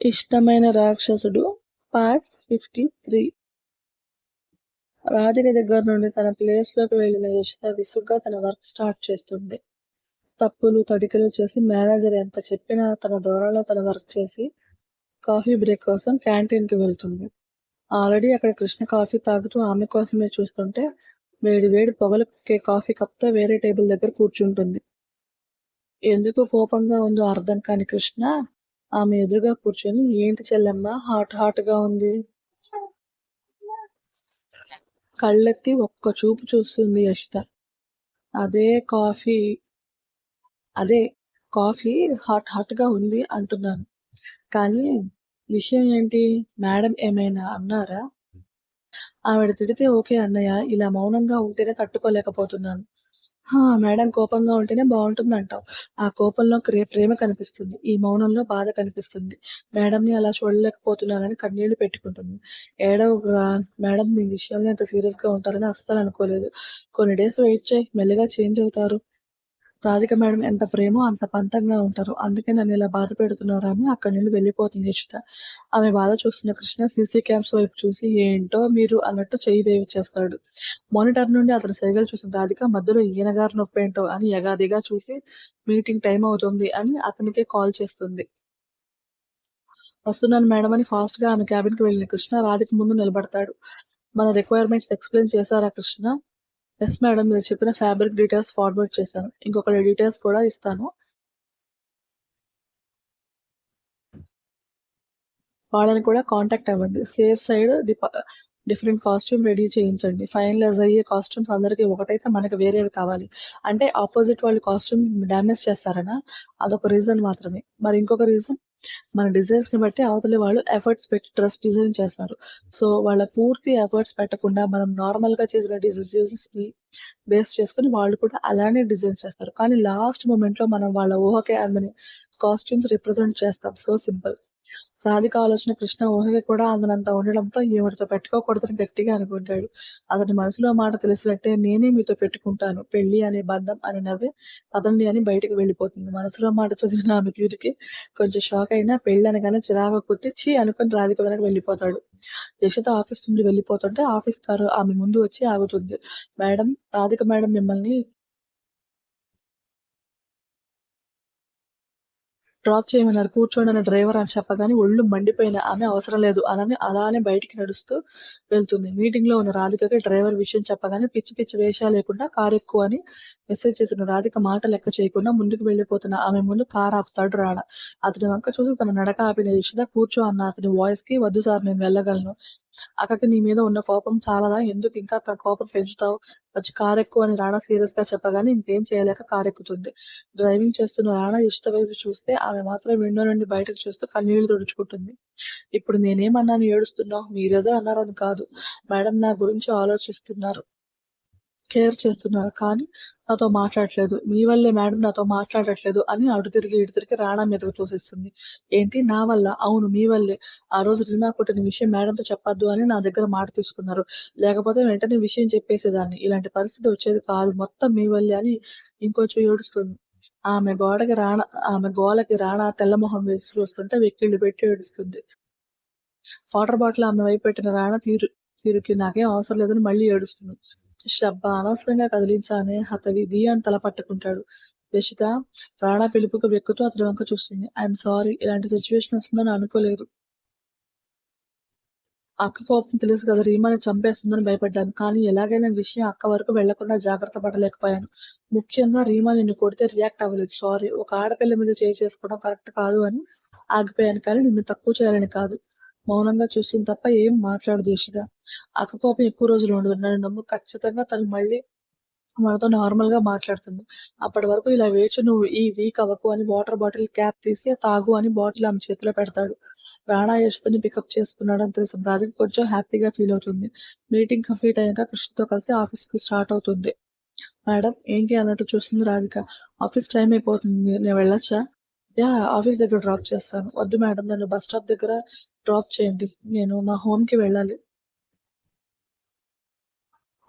ఇష్టమైన రాక్షసుడు part fifty three. Radhika దగ్గర నుండి తన ప్లేస్లోకి వెళ్ళిన యశిత విసుగ్గా తన వర్క్ స్టార్ట్ చేస్తుంది. తప్పులు తడికలు చేసి మేనేజర్ ఎంత చెప్పినా తన దూరంలో తన వర్క్ చేసి కాఫీ బ్రేక్ కోసం క్యాంటీన్కి వెళ్తుంది. ఆల్రెడీ అక్కడ కృష్ణ కాఫీ తాగుతూ ఆమె కోసమే చూస్తుంటే వేడి వేడి పొగలు కే కాఫీ కప్తో వేరే టేబుల్ దగ్గర కూర్చుంటుంది. ఎందుకు కోపంగా ఉందో అర్థం కాని కృష్ణ ఆమె ఎదురుగా కూర్చొని ఏంటి చెల్లెమ్మ? హాట్ హాట్గా ఉంది. కళ్ళెత్తి ఒక్క చూపు చూస్తుంది యశిత అదే కాఫీ అదే కాఫీ హాట్ హాట్గా ఉంది అంటున్నాను. కానీ విషయం ఏంటి? మేడం ఏమైనా అన్నారా? ఆవిడ తిడితే ఓకే అన్నయ్య ఇలా మౌనంగా ఉంటేనే తట్టుకోలేకపోతున్నాను. మేడం కోపంగా ఉంటేనే బాగుంటుంది అంటావు ఆ కోపంలో ప్రేమ కనిపిస్తుంది. ఈ మౌనంలో బాధ కనిపిస్తుంది. మేడంని అలా చూడలేకపోతున్నానని కన్నీళ్ళు పెట్టుకుంటుంది. ఏడవగా మేడం నీ విషయంలో ఎంత సీరియస్గా ఉంటారని అస్సలు అనుకోలేదు. కొన్ని డేస్ వెయిట్ చేయి మెల్లిగా చేంజ్ అవుతారు. రాధిక మేడం ఎంత ప్రేమో అంత పంతంగా ఉంటారు. అందుకే నన్ను ఇలా బాధ పెడుతున్నారా అని అక్కడి నుండి వెళ్ళిపోతుంది యశిత ఆమె బాధ చూస్తున్న కృష్ణ సీసీ క్యామ్స్ వైపు చూసి ఏంటో మీరు అన్నట్టు చేయి వేవ్ చేస్తాడు. మానిటర్ నుండి అతని సైగలు చూసిన రాధిక మధ్యలో ఈయనగారు నొప్పి ఏంటో అని యగాదిగా చూసి మీటింగ్ టైం అవుతుంది అని అతనికే కాల్ చేస్తుంది. వస్తున్నాను మేడం అని ఫాస్ట్గా ఆమె క్యాబిన్కి వెళ్ళిన కృష్ణ రాధిక ముందు నిలబడతాడు. మన రిక్వైర్మెంట్స్ ఎక్స్ప్లెయిన్ చేశారా కృష్ణ? ఎస్ మేడం మీరు చెప్పిన ఫ్యాబ్రిక్ డీటెయిల్స్ ఫార్వర్డ్ చేశాను. ఇంకొకటి డీటెయిల్స్ కూడా ఇస్తాను. వాళ్ళని కూడా కాంటాక్ట్ అవ్వండి. Safe side different costume ready చేయించండి. ఫైనలైజ్ అయ్యే కాస్ట్యూమ్స్ అందరికీ ఒకటైతే మనకి వేరేవి కావాలి. అంటే ఆపోజిట్ వాళ్ళు కాస్ట్యూమ్స్ డ్యామేజ్ చేస్తారనా? అదొక రీజన్ మాత్రమే. మరి ఇంకొక రీజన్ మన డిజైన్స్ని బట్టి అవతలి వాళ్ళు ఎఫర్ట్స్ పెట్టి డ్రెస్ డిజైన్ చేస్తారు. సో వాళ్ళ పూర్తి ఎఫర్ట్స్ పెట్టకుండా మనం నార్మల్గా చేసిన డిజైన్స్ని బేస్ చేసుకుని వాళ్ళు కూడా అలానే డిజైన్ చేస్తారు. కానీ లాస్ట్ మూమెంట్లో మనం వాళ్ళ ఊహకే అందని కాస్ట్యూమ్స్ రిప్రజెంట్ చేస్తాం. సో సింపుల్ రాధిక ఆలోచన కృష్ణ ఊహకి కూడా అందనంత ఉండడంతో ఎవరితో పెట్టుకోకూడదని గట్టిగా అనుకుంటాడు. అతని మనసులో మాట తెలిసినట్టే నేనే మీతో పెట్టుకుంటాను. పెళ్ళి అనే బంధం అని నవ్వి పదండి అని బయటకు వెళ్ళిపోతుంది. మనసులో మాట చదివిన ఆమె తీరుకి కొంచెం షాక్ అయినా పెళ్ళి అనగానే చిరాకు కుట్టి చీ అనుకుని రాధిక వెనక వెళ్ళిపోతాడు. యశత ఆఫీస్ నుండి వెళ్ళిపోతుంటే ఆఫీస్ కారు ఆమె ముందు వచ్చి ఆగుతుంది. మేడం రాధిక మేడం మిమ్మల్ని డ్రాప్ చేయమన్నారు. కూర్చోండి అన్న డ్రైవర్ అని చెప్పగానే ఒళ్ళు మండిపోయిన ఆమె అవసరం లేదు. అలానే అలానే బయటికి నడుస్తూ వెళ్తుంది. మీటింగ్లో ఉన్న రాధికకి డ్రైవర్ విషయం చెప్పగానే పిచ్చి పిచ్చి వేషాలు లేకుండా కారు ఎక్కువ అని మెసేజ్ చేసిన రాధిక మాట లెక్క చేయకుండా ముందుకు వెళ్ళిపోతున్న. ఆమె ముందు కారు ఆపుతాడు రాడ అతని వంక చూసి తన నడక ఆపిన యశిత కూర్చో అన్న అతని వాయిస్కి వద్దు సార్ నేను వెళ్ళగలను. అక్కకి నీ మీద ఉన్న కోపం చాలదా? ఎందుకు ఇంకా తన కోపం పెంచుతావు? వచ్చి కారు ఎక్కువ అని రాణా సీరియస్గా చెప్పగానే ఇంకేం చేయలేక కారెక్కుతుంది. డ్రైవింగ్ చేస్తున్న రాణా ఇష్ట వైపు చూస్తే ఆమె మాత్రం విండో నుండి బయటకు చూస్తూ కన్నీళ్ళు తుడుచుకుంటుంది. ఇప్పుడు నేనేమన్నాను ఏడుస్తున్నావు? మీరేదో అన్నారని కాదు. మేడం నా గురించి ఆలోచిస్తున్నారు. కేర్ చేస్తున్నారు. కానీ నాతో మాట్లాడట్లేదు. మీ వల్లే మేడం నాతో మాట్లాడట్లేదు అని అటు తిరిగి ఇటు తిరిగి రాణా మీదకు చూసిస్తుంది. ఏంటి? నా వల్ల? అవును మీ వల్లే. ఆ రోజు రిమా కొట్టిన విషయం మేడంతో చెప్పొద్దు అని నా దగ్గర మాట తీసుకున్నారు. లేకపోతే వెంటనే విషయం చెప్పేసేదాన్ని. ఇలాంటి పరిస్థితి వచ్చేది కాదు. మొత్తం మీ వల్లే అని ఇంకొంచెం ఏడుస్తుంది. ఆమె గోడకి రాణ ఆమె గోలకి రాణా తెల్లమొహం వేసి చూస్తుంటే వెక్కిళ్ళు పెట్టి ఏడుస్తుంది. వాటర్ బాటిల్ ఆమె వైపు పెట్టిన రాణా తీరు తీరుకి నాకేం అవసరం లేదని మళ్ళీ ఏడుస్తుంది. శబ్బ అనవసరంగా కదిలించానే హతవిధి అని తల పట్టుకుంటాడు. యశిత రాణా పిలుపుకు వెక్కుతూ అతడి వంక చూస్తుంది. ఐఎమ్ సారీ ఇలాంటి సిచ్యువేషన్ వస్తుందని అనుకోలేదు. అక్క కోపం తెలుసు కదా రీమాని చంపేస్తుందని భయపడ్డాను. కానీ ఎలాగైనా విషయం అక్క వరకు వెళ్ళకుండా జాగ్రత్త పడలేకపోయాను. ముఖ్యంగా రీమా నిన్ను కొడితే రియాక్ట్ అవ్వలేదు. సారీ ఒక ఆడపిల్ల మీద చేయి చేసుకోవడం కరెక్ట్ కాదు అని ఆగిపోయాను. కానీ నిన్ను తక్కువ చేయాలని కాదు. మౌనంగా చూస్తుంది తప్ప ఏం మాట్లాడదు యశిత అక్క కోపం ఎక్కువ రోజులు ఉండదు. నన్ను నమ్ము ఖచ్చితంగా తను మళ్ళీ మనతో నార్మల్గా మాట్లాడుతుంది. అప్పటి వరకు ఇలా వేచి నువ్వు ఈ వీక్ అవ్వకు అని వాటర్ బాటిల్ క్యాప్ తీసి తాగు అని బాటిల్ ఆమె చేతిలో పెడతాడు. రాణా యశ్ని పికప్ చేసుకున్నాడు అని తెలిసిన రాజుకి కొంచెం హ్యాపీగా ఫీల్ అవుతుంది. మీటింగ్ కంప్లీట్ అయ్యాక కృష్ణతో కలిసి ఆఫీస్కి స్టార్ట్ అవుతుంది. మేడం ఏంటి అన్నట్టు చూస్తుంది రాధిక? ఆఫీస్ టైం అయిపోతుంది. నేను వెళ్ళొచ్చా? యా ఆఫీస్ దగ్గర డ్రాప్ చేస్తాను. వద్దు మేడం నన్ను బస్ స్టాప్ దగ్గర డ్రాప్ చేయండి. నేను మా హోమ్కి వెళ్ళాలి.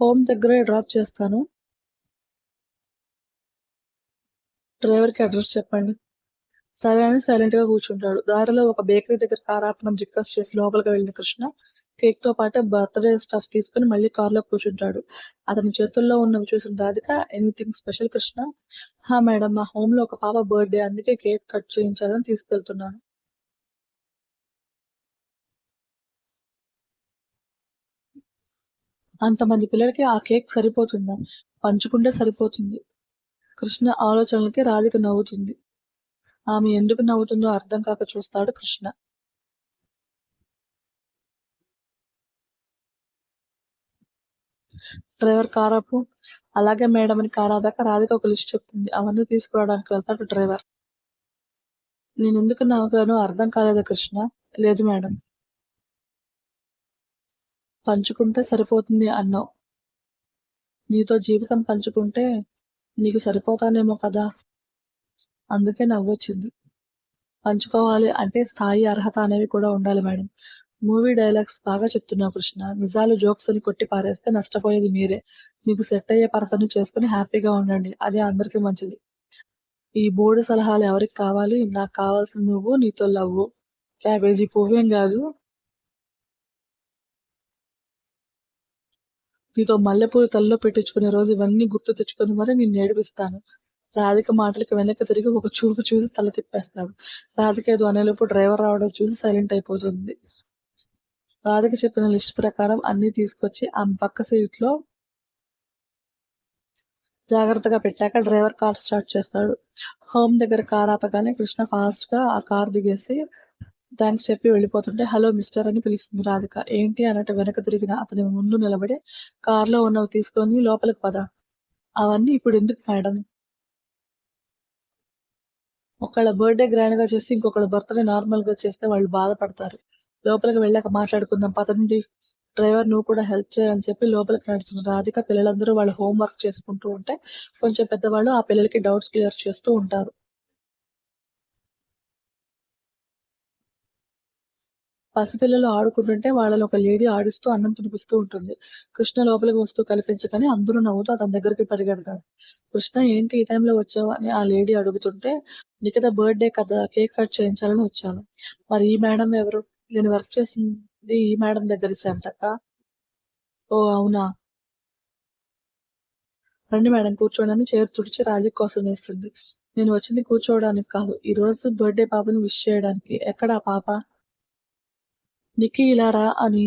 హోమ్ దగ్గరే డ్రాప్ చేస్తాను. డ్రైవర్కి అడ్రస్ చెప్పండి. సరే అని సైలెంట్గా కూర్చుంటాడు. దారిలో ఒక బేకరీ దగ్గర కార్ ఆపమని రిక్వెస్ట్ చేసి లోపలికి వెళ్ళిన కృష్ణ. కేక్తో పాటు బర్త్డే స్టఫ్ తీసుకుని మళ్ళీ కార్లో కూర్చుంటాడు. అతని చేతుల్లో ఉన్నవి చూసిన రాధిక ఎనీథింగ్ స్పెషల్ కృష్ణ. హా మేడం మా హోమ్లో ఒక పాప బర్త్డే అందుకే కేక్ కట్ చేయించాలని తీసుకెళ్తున్నాను. అంతమంది పిల్లలకి ఆ కేక్ సరిపోతుందా? పంచుకుంటే సరిపోతుంది. కృష్ణ ఆలోచనలకి రాధిక నవ్వుతుంది. ఆమె ఎందుకు నవ్వుతుందో అర్థం కాక చూస్తాడు కృష్ణ. డ్రైవర్ కారాపు అలాగే మేడం అని కారాదాకా రాధిక ఒక లిస్ట్ చెప్తుంది అవన్నీ తీసుకురావడానికి వెళ్తాడు డ్రైవర్. నేను ఎందుకు నవ్వానో అర్థం కాలేదు కృష్ణ? లేదు మేడం. పంచుకుంటే సరిపోతుంది అన్నావు. నీతో జీవితం పంచుకుంటే నీకు సరిపోతానేమో కదా. అందుకే నవ్వొచ్చింది. పంచుకోవాలి అంటే స్థాయి అర్హత అనేవి కూడా ఉండాలి మేడం. మూవీ డైలాగ్స్ బాగా చెప్తున్నావు కృష్ణ. నిజాలు జోక్స్ అని కొట్టి పారేస్తే నష్టపోయేది మీరే. మీకు సెట్ అయ్యే పర్సన్ చేసుకుని హ్యాపీగా ఉండండి. అదే అందరికీ మంచిది. ఈ బోర్డు సలహాలు ఎవరికి కావాలి? నాకు కావాల్సిన నువ్వు నీతో లవ్వు. క్యాబేజీ పువ్వేం కాదు. నీతో మల్లెపూలు తల్లో పెట్టించుకునే రోజు ఇవన్నీ గుర్తు తెచ్చుకొని మరి నేను ఏడిపిస్తాను. రాధిక మాటలకు వెనక్కి తిరిగి ఒక చూపు చూసి తల తిప్పేస్తాడు. రాధిక ఏదో అనేలోపు డ్రైవర్ రావడం చూసి సైలెంట్ అయిపోతుంది. రాధిక చెప్పిన లిస్ట్ ప్రకారం అన్ని తీసుకొచ్చి ఆమె పక్క సీట్లో జాగ్రత్తగా పెట్టాక డ్రైవర్ కార్ స్టార్ట్ చేస్తాడు. హోమ్ దగ్గర కార్ ఆపగానే కృష్ణ ఫాస్ట్గా ఆ కార్ దిగేసి థ్యాంక్స్ చెప్పి వెళ్ళిపోతుంటే హలో మిస్టర్ అని పిలుస్తుంది రాధిక. ఏంటి? అన్నట్టు వెనక తిరిగిన అతని ముందు నిలబడి కార్లో ఉన్నవి తీసుకొని లోపలికి పద. అవన్నీ ఇప్పుడు ఎందుకు మేడం? ఒకళ్ళ బర్త్డే గ్రాండ్గా చేసి ఇంకొకళ్ళ బర్త్డే నార్మల్గా చేస్తే వాళ్ళు బాధపడతారు. లోపలికి వెళ్ళాక మాట్లాడుకుందాం. పదండి డ్రైవర్ నువ్వు కూడా హెల్ప్ చేయని చెప్పి లోపలికి నడిచిన రాధిక పిల్లలందరూ వాళ్ళు హోంవర్క్ చేసుకుంటూ ఉంటే కొంచెం పెద్దవాళ్ళు ఆ పిల్లలకి డౌట్స్ క్లియర్ చేస్తూ ఉంటారు. పసిపిల్లలు ఆడుకుంటుంటే వాళ్ళని ఒక లేడీ ఆడిస్తూ అన్నం తినిపిస్తూ ఉంటుంది. కృష్ణ లోపలికి వస్తూ కనిపించగానే అందరూ నవ్వుతూ అతని దగ్గరికి పరిగెడతారు. కృష్ణ ఏంటి ఈ టైంలో వచ్చావు? అని ఆ లేడీ అడుగుతుంటే నిఖిత బర్త్డే కదా కేక్ కట్ చేయించాలని వచ్చాను. మరి ఈ మేడం ఎవరు? నేను వర్క్ చేసింది ఈ మేడం దగ్గర శాంతక్క. ఓ అవునా? రండి మేడం కూర్చోడానికి చైర్ తుడిచి రాజీ కోసం వేస్తుంది. నేను వచ్చింది కూర్చోవడానికి కాదు ఈ రోజు బర్త్డే పాపని విష్ చేయడానికి. ఎక్కడ ఆ పాప? నిక్కీ ఇలా రా అని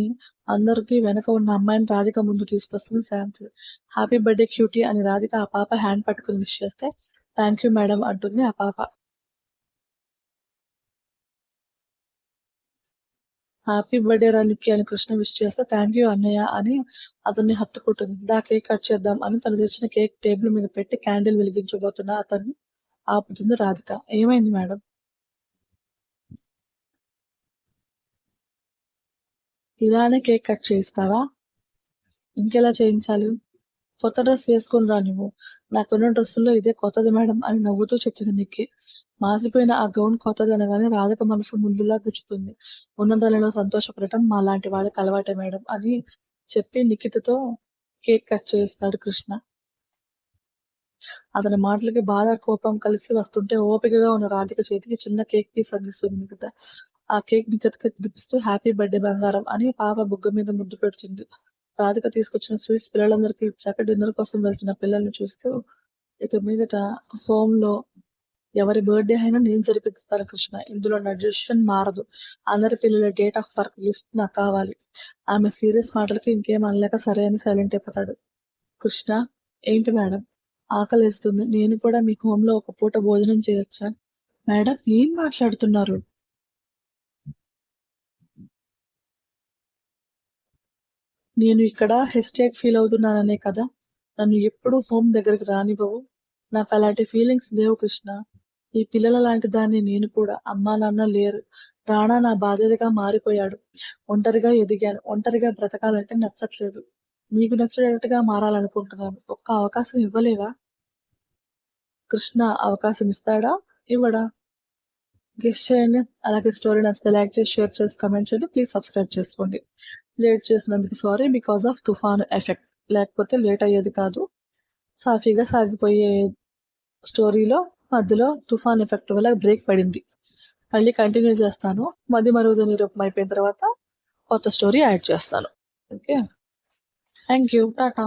అందరికీ వెనక ఉన్న అమ్మాయిని రాధిక ముందు తీసుకొస్తుంది శాంతి. హ్యాపీ బర్త్డే క్యూటీ అని రాధిక ఆ పాప హ్యాండ్ పట్టుకుని విష్ చేస్తే థ్యాంక్ యూ మేడం అంటుంది ఆ పాప. హ్యాపీ బర్త్డే రానికి అని కృష్ణ విష్ చేస్తే థ్యాంక్ యూ అన్నయ్య అని అతన్ని హత్తుకుంటుంది. దా కేక్ కట్ చేద్దాం అని తను తెచ్చిన కేక్ టేబుల్ మీద పెట్టి క్యాండిల్ వెలిగించబోతున్న అతన్ని ఆపుతుంది రాధిక. ఏమైంది మేడం? ఇలానే కేక్ కట్ చేయిస్తావా? ఇంకెలా చేయించాలి? కొత్త డ్రెస్ వేసుకొని రా నువ్వు. నాకున్న డ్రెస్సుల్లో ఇదే కొత్తది మేడం అని నవ్వుతూ చెప్తుంది నిక్కి. మాసిపోయిన ఆ గౌన్ కొత్తది అనగానే రాధిక మనసు ముందులా గుచ్చుతుంది. ఉన్నదానిలో సంతోషపడటం మా లాంటి వాళ్ళకి అలవాటే మేడం అని చెప్పి నిఖితతో కేక్ కట్ చేస్తాడు కృష్ణ. అతని మాటలకి బాధ కోపం కలిసి వస్తుంటే ఓపికగా ఉన్న రాధిక చేతికి చిన్న కేక్ పీస్ అందిస్తుంది నిఖిత. ఆ కేక్ నిఖితకి తినిపిస్తూ హ్యాపీ బర్త్డే బంగారం అని పాప బుగ్గ మీద ముద్దు పెడుతుంది. రాధిక తీసుకొచ్చిన స్వీట్స్ పిల్లలందరికీ ఇచ్చాక డిన్నర్ కోసం వెళ్తున్న పిల్లల్ని చూస్తూ ఇక మీదట హోమ్లో ఎవరి బర్త్డే అయినా నేను జరిపిస్తాను కృష్ణ. ఇందులో నా డిసిషన్ మారదు. అందరి పిల్లల డేట్ ఆఫ్ బర్త్ లిస్ట్ నాకు కావాలి. ఆమె సీరియస్ మాటలకి ఇంకేం అనలేక సరే అని సైలెంట్ అయిపోతాడు. కృష్ణ ఏంటి మేడం? ఆకలేస్తుంది. నేను కూడా మీ హోమ్లో ఒక పూట భోజనం చేయొచ్చా? మేడం ఏం మాట్లాడుతున్నారు? నేను ఇక్కడ హెస్టేక్ ఫీల్ అవుతున్నాననే కదా. నన్ను ఎప్పుడూ హోమ్ దగ్గరికి రానివ్వవు. నాకు అలాంటి ఫీలింగ్స్ లేవు కృష్ణ. ఈ పిల్లల లాంటి దాన్ని నేను కూడా అమ్మా నాన్న లేరు. రాణా నా బాధ్యతగా మారిపోయాడు. ఒంటరిగా ఎదిగాను. ఒంటరిగా బ్రతకాలంటే నచ్చట్లేదు. మీకు నచ్చేటట్టుగా మారాలనుకుంటున్నాను. ఒక్క అవకాశం ఇవ్వలేవా? కృష్ణ అవకాశం ఇస్తాడా? ఇవ్వడా? గెస్ట్ చేయండి. అలాగే స్టోరీ నచ్చితే లైక్ చేసి షేర్ చేసి కమెంట్ చేయండి. ప్లీజ్ సబ్స్క్రైబ్ చేసుకోండి. లేట్ చేసినందుకు సారీ బికాస్ ఆఫ్ తుఫాన్ ఎఫెక్ట్ లేకపోతే లేట్ అయ్యేది కాదు. సాఫీగా సాగిపోయే స్టోరీలో మధ్యలో తుఫాన్ ఎఫెక్ట్ వల్ల బ్రేక్ పడింది. మళ్ళీ కంటిన్యూ చేస్తాను. మధ్య మరుగుదల నిరూపం అయిపోయిన తర్వాత కొత్త స్టోరీ యాడ్ చేస్తాను. Okay thank you tata